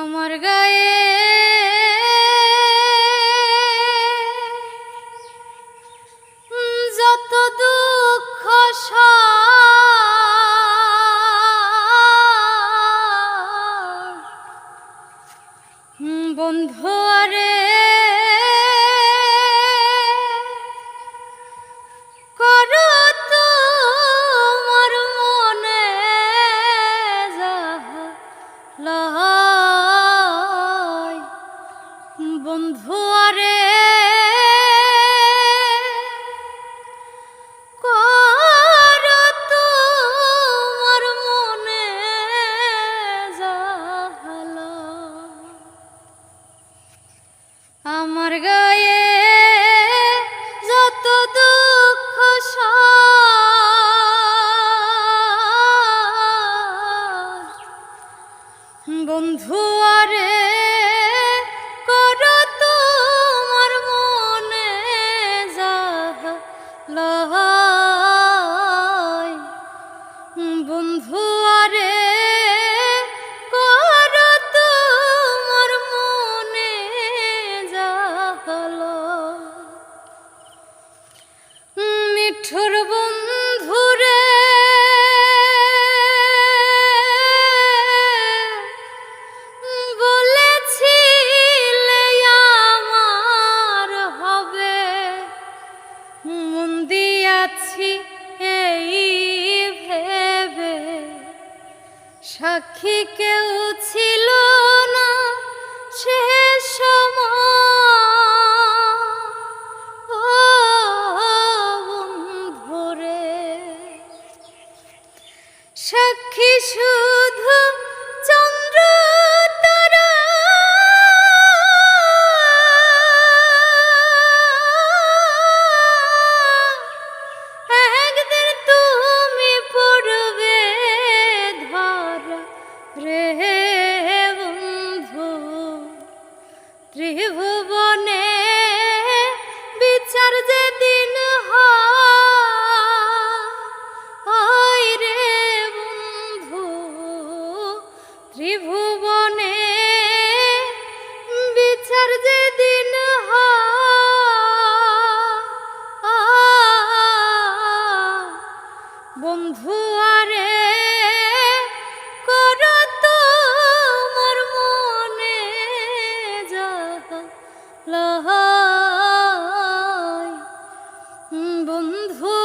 আমার গায়ে। যত দুঃখ বন্ধু আরে তোমার গায়ে যত দুঃখ বন্ধু আরে মন দিয়াছি এই ভেবে। সাক্ষী কেউ ছিল না সে সমরে সাক্ষী শুধু ত্রিভুবনে বিচার যে দিন হয় রে বন্ধু ত্রিভুবনে বিচার যে দিন হন্ধু আরে বন্ধু